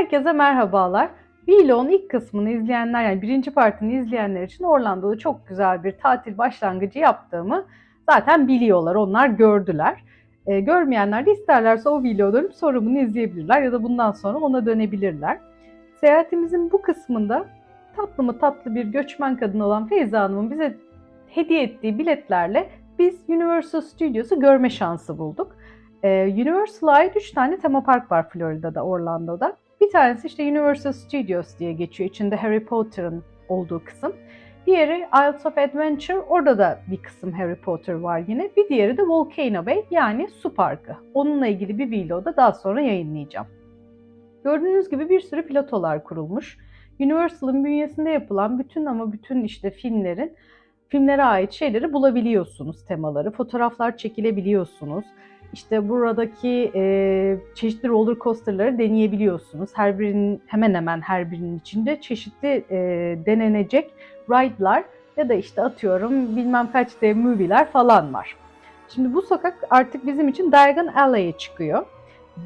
Herkese merhabalar. Vlog'un ilk kısmını izleyenler yani birinci partini izleyenler için Orlando'da çok güzel bir tatil başlangıcı yaptığımı zaten biliyorlar. Onlar gördüler. E, görmeyenler de isterlerse o sonra bunu izleyebilirler ya da bundan sonra ona dönebilirler. Seyahatimizin bu kısmında tatlı mı tatlı bir göçmen kadın olan Feyza Hanım'ın bize hediye ettiği biletlerle biz Universal Studios'u görme şansı bulduk. Ee, Universal'a ait 3 tane tema park var Florida'da, Orlando'da. Bir tanesi işte Universal Studios diye geçiyor. İçinde Harry Potter'ın olduğu kısım. Diğeri Isles of Adventure. Orada da bir kısım Harry Potter var yine. Bir diğeri de Volcano Bay yani su parkı. Onunla ilgili bir vlog da daha sonra yayınlayacağım. Gördüğünüz gibi bir sürü platolar kurulmuş. Universal'ın bünyesinde yapılan bütün ama bütün işte filmlerin filmlere ait şeyleri bulabiliyorsunuz temaları. Fotoğraflar çekilebiliyorsunuz. İşte buradaki e, çeşitli roller coaster'ları deneyebiliyorsunuz. Her birinin hemen hemen her birinin içinde çeşitli e, denenecek ride'lar ya da işte atıyorum bilmem kaç D movie'ler falan var. Şimdi bu sokak artık bizim için Diagon Alley'e çıkıyor.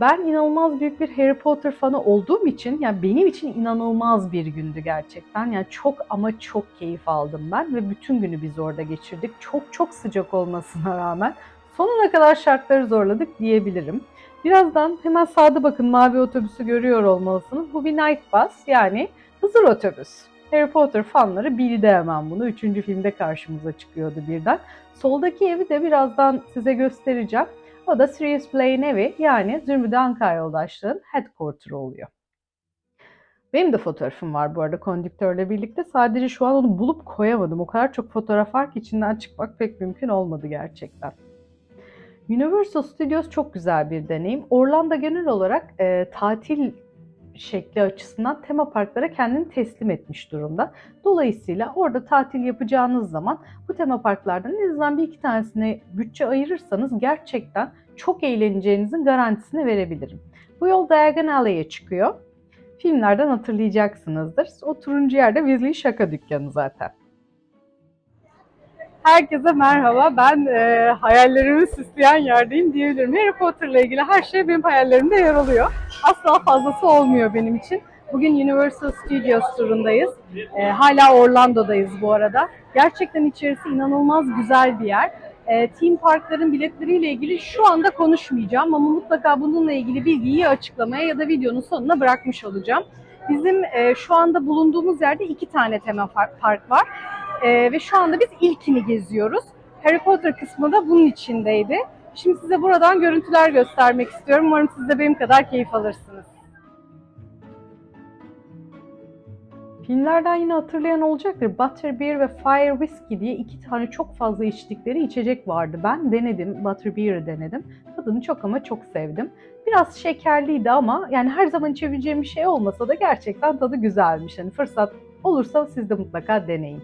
Ben inanılmaz büyük bir Harry Potter fanı olduğum için yani benim için inanılmaz bir gündü gerçekten. Yani çok ama çok keyif aldım ben ve bütün günü biz orada geçirdik. Çok çok sıcak olmasına rağmen sonuna kadar şartları zorladık diyebilirim. Birazdan hemen sağda bakın mavi otobüsü görüyor olmalısınız. Bu bir night bus yani Hızır otobüs. Harry Potter fanları bildi hemen bunu. Üçüncü filmde karşımıza çıkıyordu birden. Soldaki evi de birazdan size göstereceğim. O da Sirius Black'in evi yani Zümrüt Anka yoldaşlığın headquarter oluyor. Benim de fotoğrafım var bu arada kondüktörle birlikte. Sadece şu an onu bulup koyamadım. O kadar çok fotoğraf var ki içinden çıkmak pek mümkün olmadı gerçekten. Universal Studios çok güzel bir deneyim. Orlando genel olarak e, tatil şekli açısından tema parklara kendini teslim etmiş durumda. Dolayısıyla orada tatil yapacağınız zaman bu tema parklardan en azından bir iki tanesine bütçe ayırırsanız gerçekten çok eğleneceğinizin garantisini verebilirim. Bu yol Diagon çıkıyor. Filmlerden hatırlayacaksınızdır. O turuncu yerde Weasley şaka dükkanı zaten. Herkese merhaba. Ben e, hayallerimi süsleyen yerdeyim diyebilirim. Harry Potter'la ilgili her şey benim hayallerimde yer alıyor. Asla fazlası olmuyor benim için. Bugün Universal Studios turundayız. E, hala Orlando'dayız bu arada. Gerçekten içerisi inanılmaz güzel bir yer. E, theme parkların biletleriyle ilgili şu anda konuşmayacağım ama mutlaka bununla ilgili bilgiyi açıklamaya ya da videonun sonuna bırakmış olacağım. Bizim e, şu anda bulunduğumuz yerde iki tane tema park var. Ee, ve şu anda biz ilkini geziyoruz. Harry Potter kısmı da bunun içindeydi. Şimdi size buradan görüntüler göstermek istiyorum. Umarım siz de benim kadar keyif alırsınız. Filmlerden yine hatırlayan olacaktır. Butterbeer ve Fire Whiskey diye iki tane çok fazla içtikleri içecek vardı. Ben denedim, Butterbeer'ı denedim. Tadını çok ama çok sevdim. Biraz şekerliydi ama yani her zaman içebileceğim bir şey olmasa da gerçekten tadı güzelmiş. Yani fırsat olursa siz de mutlaka deneyin.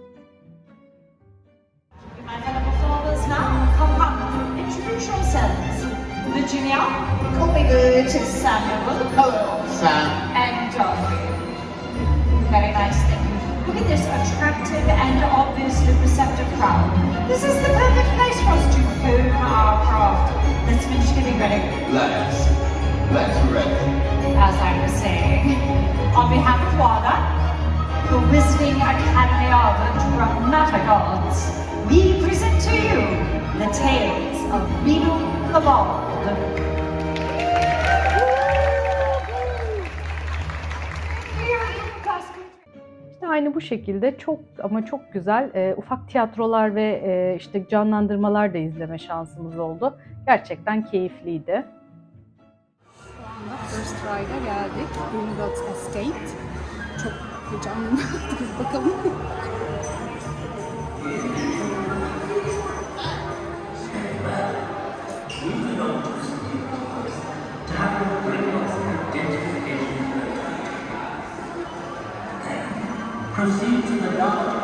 Now, come up, introduce yourselves. Virginia, call me good, Samuel, Hello, Sam. and John. Very nice thing. Look at this attractive and obviously receptive crowd. This is the perfect place for us to Bald. İşte aynı bu şekilde çok ama çok güzel e, ufak tiyatrolar ve e, işte canlandırmalar da izleme şansımız oldu. Gerçekten keyifliydi. Şu anda First Ride'a geldik. Gringotts Estate. Çok heyecanlıyım. Bakalım. Proceed to the dock.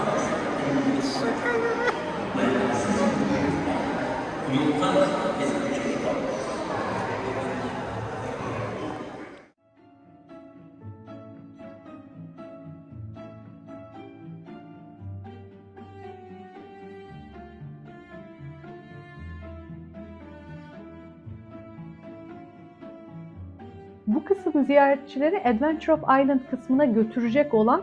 Bu kısım ziyaretçileri Adventure of Island kısmına götürecek olan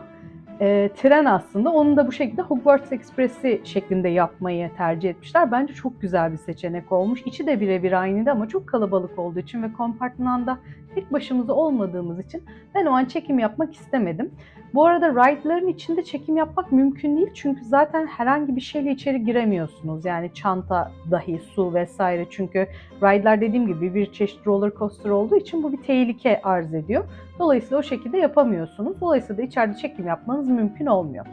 e, tren aslında. Onu da bu şekilde Hogwarts Express'i şeklinde yapmayı tercih etmişler. Bence çok güzel bir seçenek olmuş. İçi de birebir aynıydı ama çok kalabalık olduğu için ve kompartmanda tek başımıza olmadığımız için ben o an çekim yapmak istemedim. Bu arada ride'ların içinde çekim yapmak mümkün değil çünkü zaten herhangi bir şeyle içeri giremiyorsunuz. Yani çanta dahi, su vesaire çünkü ride'lar dediğim gibi bir çeşit roller coaster olduğu için bu bir tehlike arz ediyor. Dolayısıyla o şekilde yapamıyorsunuz. Dolayısıyla da içeride çekim yapmanız mümkün olmuyor.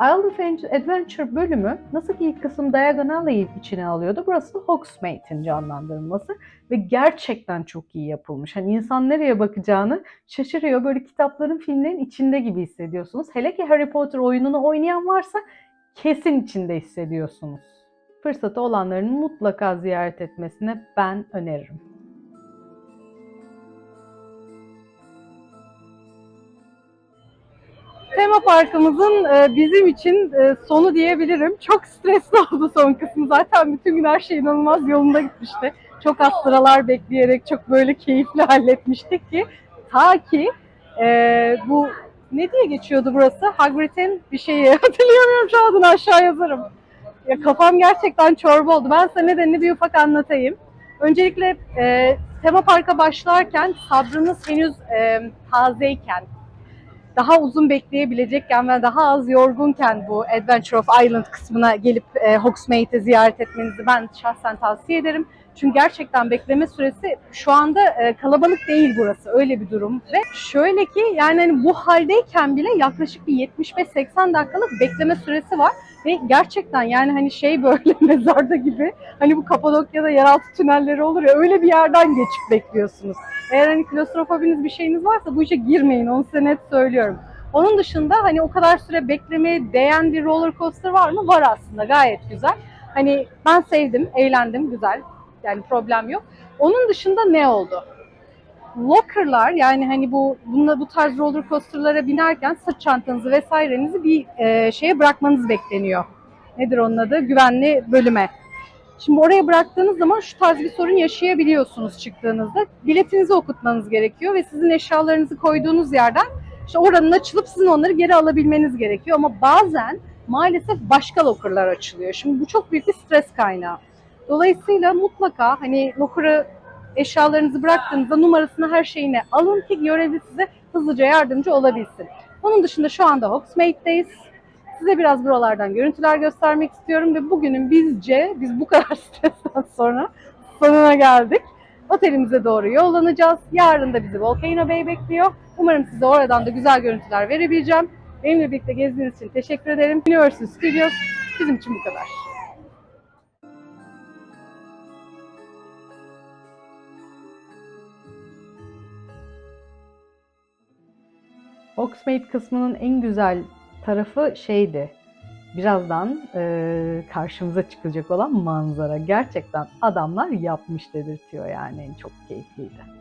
Isle of Adventure bölümü nasıl ki ilk kısım Diagon Alley'i içine alıyordu. Burası Hogsmeade'in canlandırılması ve gerçekten çok iyi yapılmış. Hani insan nereye bakacağını şaşırıyor. Böyle kitapların, filmlerin içinde gibi hissediyorsunuz. Hele ki Harry Potter oyununu oynayan varsa kesin içinde hissediyorsunuz. Fırsatı olanların mutlaka ziyaret etmesini ben öneririm. Tema parkımızın e, bizim için e, sonu diyebilirim. Çok stresli oldu son kısmı. Zaten bütün gün her şey inanılmaz yolunda gitmişti. Çok az sıralar bekleyerek çok böyle keyifli halletmiştik ki ta ki e, bu ne diye geçiyordu burası? Hagrid'in bir şeyi hatırlayamıyorum şu adını aşağı yazarım. Ya kafam gerçekten çorba oldu. Ben size nedenini bir ufak anlatayım. Öncelikle e, tema parka başlarken sabrınız henüz e, tazeyken, daha uzun bekleyebilecekken ve daha az yorgunken bu Adventure of Island kısmına gelip e, Hogsmeade'i ziyaret etmenizi ben şahsen tavsiye ederim. Çünkü gerçekten bekleme süresi şu anda e, kalabalık değil burası. Öyle bir durum. Ve şöyle ki yani hani bu haldeyken bile yaklaşık bir 75-80 dakikalık bekleme süresi var. Ve gerçekten yani hani şey böyle mezarda gibi hani bu Kapadokya'da yeraltı tünelleri olur ya öyle bir yerden geçip bekliyorsunuz. Eğer hani klostrofobiniz bir şeyiniz varsa bu işe girmeyin onu size net söylüyorum. Onun dışında hani o kadar süre beklemeye değen bir roller coaster var mı? Var aslında gayet güzel. Hani ben sevdim, eğlendim, güzel. Yani problem yok. Onun dışında ne oldu? Locker'lar yani hani bu bununla bu tarz roller coaster'lara binerken sırt çantanızı vesairenizi bir e, şeye bırakmanız bekleniyor. Nedir onun adı? Güvenli bölüme. Şimdi oraya bıraktığınız zaman şu tarz bir sorun yaşayabiliyorsunuz çıktığınızda. Biletinizi okutmanız gerekiyor ve sizin eşyalarınızı koyduğunuz yerden işte oranın açılıp sizin onları geri alabilmeniz gerekiyor. Ama bazen maalesef başka locker'lar açılıyor. Şimdi bu çok büyük bir stres kaynağı. Dolayısıyla mutlaka hani locker'ı eşyalarınızı bıraktığınızda numarasını her şeyine alın ki görevli size hızlıca yardımcı olabilsin. Onun dışında şu anda Hogsmeade'deyiz. Size biraz buralardan görüntüler göstermek istiyorum ve bugünün bizce, biz bu kadar stresten sonra sonuna geldik. Otelimize doğru yollanacağız. Yarın da bizi Volcano Bay bekliyor. Umarım size oradan da güzel görüntüler verebileceğim. Benimle birlikte gezdiğiniz için teşekkür ederim. Universal Studios bizim için bu kadar. Hogsmeade kısmının en güzel tarafı şeydi. Birazdan e, karşımıza çıkacak olan manzara. Gerçekten adamlar yapmış dedirtiyor yani. Çok keyifliydi.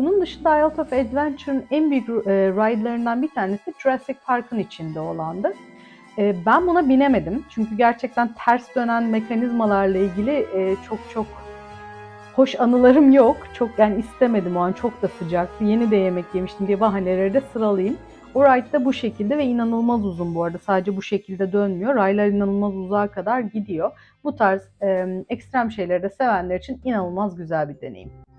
Bunun dışında Isle of Adventure'ın en büyük e, ride'larından bir tanesi Jurassic Park'ın içinde olandı. E, ben buna binemedim çünkü gerçekten ters dönen mekanizmalarla ilgili e, çok çok hoş anılarım yok. Çok yani istemedim o an çok da sıcaktı. Yeni de yemek yemiştim diye bahaneleri de sıralayayım. O ride da bu şekilde ve inanılmaz uzun bu arada. Sadece bu şekilde dönmüyor. Raylar inanılmaz uzağa kadar gidiyor. Bu tarz e, ekstrem şeyleri de sevenler için inanılmaz güzel bir deneyim.